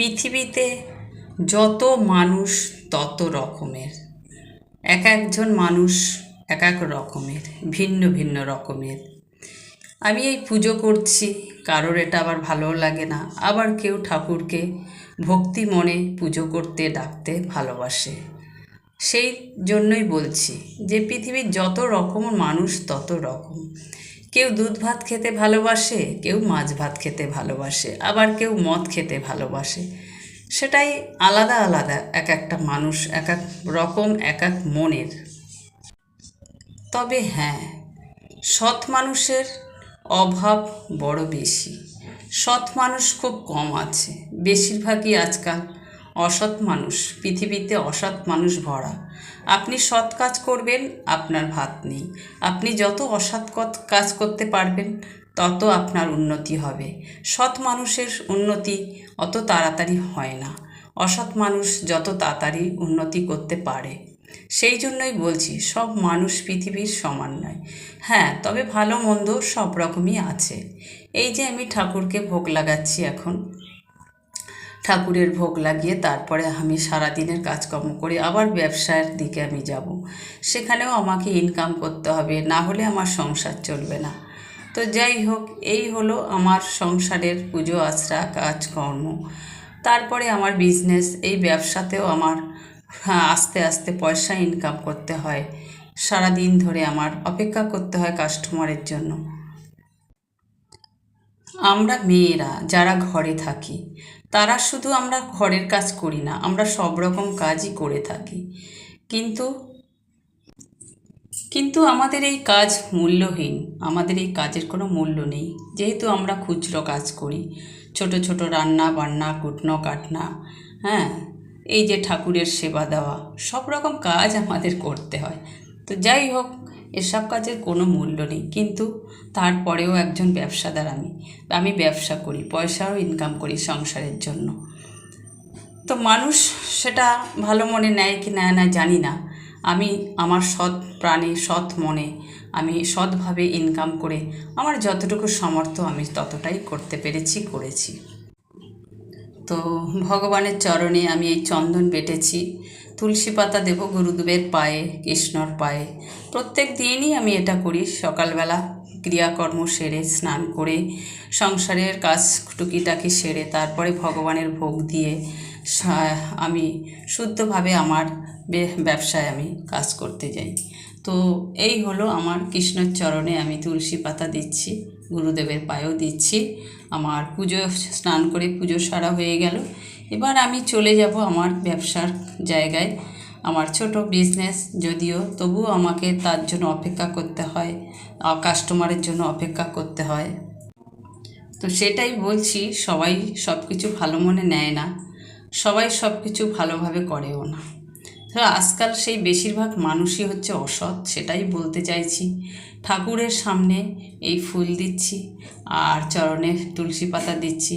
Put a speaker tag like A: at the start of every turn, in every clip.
A: পৃথিবীতে যত মানুষ তত রকমের। এক একজন মানুষ এক এক রকমের, ভিন্ন ভিন্ন রকমের। আমি এই পুজো করছি, কারোর এটা আবার ভালোও লাগে না। আবার কেউ ঠাকুরকে ভক্তি মনে পুজো করতে, ডাকতে ভালোবাসে। সেই জন্যই বলছি যে পৃথিবীর যত রকম মানুষ তত রকম। কেউ দুধ ভাত খেতে ভালোবাসে, কেউ মাছ ভাত খেতে ভালোবাসে, আবার কেউ মদ খেতে ভালোবাসে। সেটাই আলাদা আলাদা, এক একটা মানুষ, এক এক রকম, এক এক মনের। তবে হ্যাঁ সৎ মানুষের অভাব বড় বেশি। সৎ মানুষ খুব কম আছে, বেশিরভাগই আজকাল অসৎ মানুষ, পৃথিবীতে অসৎ মানুষ ভরা। আপনি সৎ কাজ করবেন, আপনার ভাত নেই। আপনি যত অসৎ কাজ করতে পারবেন, তত আপনার উন্নতি হবে। সৎ মানুষের উন্নতি অত তাড়াতাড়ি হয় না। অসৎ মানুষ যত তাড়াতাড়ি উন্নতি করতে পারে। সেই জন্যই বলছি, সব মানুষ পৃথিবীর সমান নয়। হ্যাঁ তবে ভালো মন্দ সব রকমই আছে। এই যে আমি ঠাকুরকে ভোগ লাগাচ্ছি এখন ঠাকুরের ভোগ লাগিয়ে তারপরে আমি সারাদিনের কাজকর্ম করে আবার ব্যবসার দিকে আমি যাব। সেখানেও আমাকে ইনকাম করতে হবে না হলে আমার সংসার চলবে না। তো যাই হোক এই হলো আমার সংসারের পুজো আশ্রা কাজকর্ম। তারপরে আমার বিজনেস এই ব্যবসাতেও আমার হ্যাঁ, আস্তে আস্তে পয়সা ইনকাম করতে হয়। সারা দিন ধরে আমার অপেক্ষা করতে হয় কাস্টমারের জন্য। আমরা মেয়েরা যারা ঘরে থাকি, তারা শুধু আমরা ঘরের কাজ করি না, আমরা সব রকম কাজই করে থাকি। কিন্তু কিন্তু আমাদের এই কাজ মূল্যহীন, আমাদের এই কাজের কোনো মূল্য নেই। যেহেতু আমরা খুচরো কাজ করি, ছোট ছোট রান্না বান্না, কুটনো কাটনা হ্যাঁ এই যে ঠাকুরের সেবা দেওয়া, সব রকম কাজ আমাদের করতে হয়। তো যাই হোক এসব কাজের কোনো মূল্য নেই। কিন্তু তারপরেও একজন ব্যবসাদার আমি। আমি ব্যবসা করি, পয়সাও ইনকাম করি সংসারের জন্য। তো মানুষ সেটা ভালো মনে নেয় কি নেয় না জানি না। আমি আমার সৎ প্রাণে, সৎ মনে আমি সৎভাবে ইনকাম করে আমার যতটুকু সামর্থ্য আমি ততটাই করতে পেরেছি, করেছি। তো ভগবানের চরণে আমি এই চন্দন বেটেছি। তুলসী পাতা দেব গুরুদেবের পায়ে, কৃষ্ণর পায়ে। প্রত্যেক দিনই আমি এটা করি, সকালবেলা ক্রিয়াকর্ম সেরে, স্নান করে, সংসারের কাজ টুকিটাকি সেরে, তারপরে ভগবানের ভোগ দিয়ে আমি শুদ্ধভাবে আমার ব্যবসায় আমি কাজ করতে যাই। তো এই হলো আমার কৃষ্ণর চরণে আমি তুলসী পাতা দিচ্ছি। গুরুদেবের পায়েও দিচ্ছি। আমার পুজো স্নান করে পুজো সারা হয়ে গেল। এবার আমি চলে যাব আমার ব্যবসার জায়গায়। আমার ছোট বিজনেস যদিও তবুও আমাকে তার জন্য অপেক্ষা করতে হয় কাস্টমারের জন্য অপেক্ষা করতে হয়। তো সেটাই বলছি, সবাই সব কিছু ভালো মনে নেয় না। সবাই সব কিছু ভালোভাবে করেও না। আজকাল সেই বেশিরভাগ মানুষই হচ্ছে অসৎ, সেটাই বলতে চাইছি। ঠাকুরের সামনে এই ফুল দিচ্ছি আর চরণে তুলসী পাতা দিচ্ছি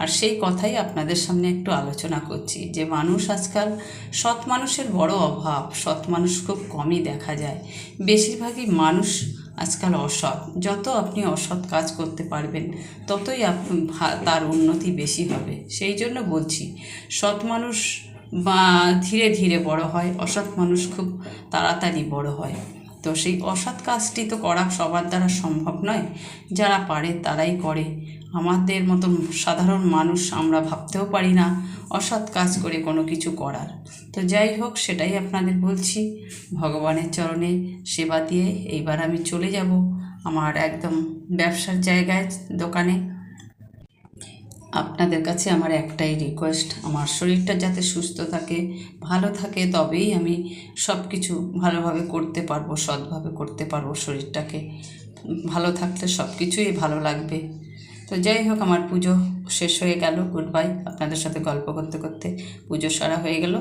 A: আর সেই কথাই আপনাদের সামনে একটু আলোচনা করছি যে মানুষ আজকাল সৎ মানুষের বড় অভাব, সৎ মানুষ খুব কমই দেখা যায়। বেশিরভাগই মানুষ আজকাল অসৎ, যত আপনি অসৎ কাজ করতে পারবেন, ততই তার উন্নতি বেশি হবে। সেই জন্য বলছি, সৎ মানুষ বা ধীরে ধীরে বড় হয়। অসৎ মানুষ খুব তাড়াতাড়ি বড় হয়। তো সেই অসৎ কাজটি তো করা সবার দ্বারা সম্ভব নয়। যারা পারে তারাই করে। আমাদের মতন সাধারণ মানুষ আমরা ভাবতেও পারি না অসৎ কাজ করে কোনো কিছু করার। তো যাই হোক, সেটাই আপনাদের বলছি। ভগবানের চরণে সেবা দিয়ে এইবার আমি চলে যাব আমার একদম ব্যবসার জায়গায় দোকানে। আপনাদের কাছে আমার একটাই রিকোয়েস্ট আমার শরীরটা যাতে সুস্থ থাকে, ভালো থাকে, তবেই আমি সব কিছু ভালোভাবে করতে পারব, সৎভাবে করতে পারব শরীরটাকে। ভালো থাকলে সব কিছুই ভালো লাগবে। তো যাই হোক, আমার পুজো শেষ হয়ে গেল গুড বাই আপনাদের সাথে গল্প করতে করতে পুজো সারা হয়ে গেল।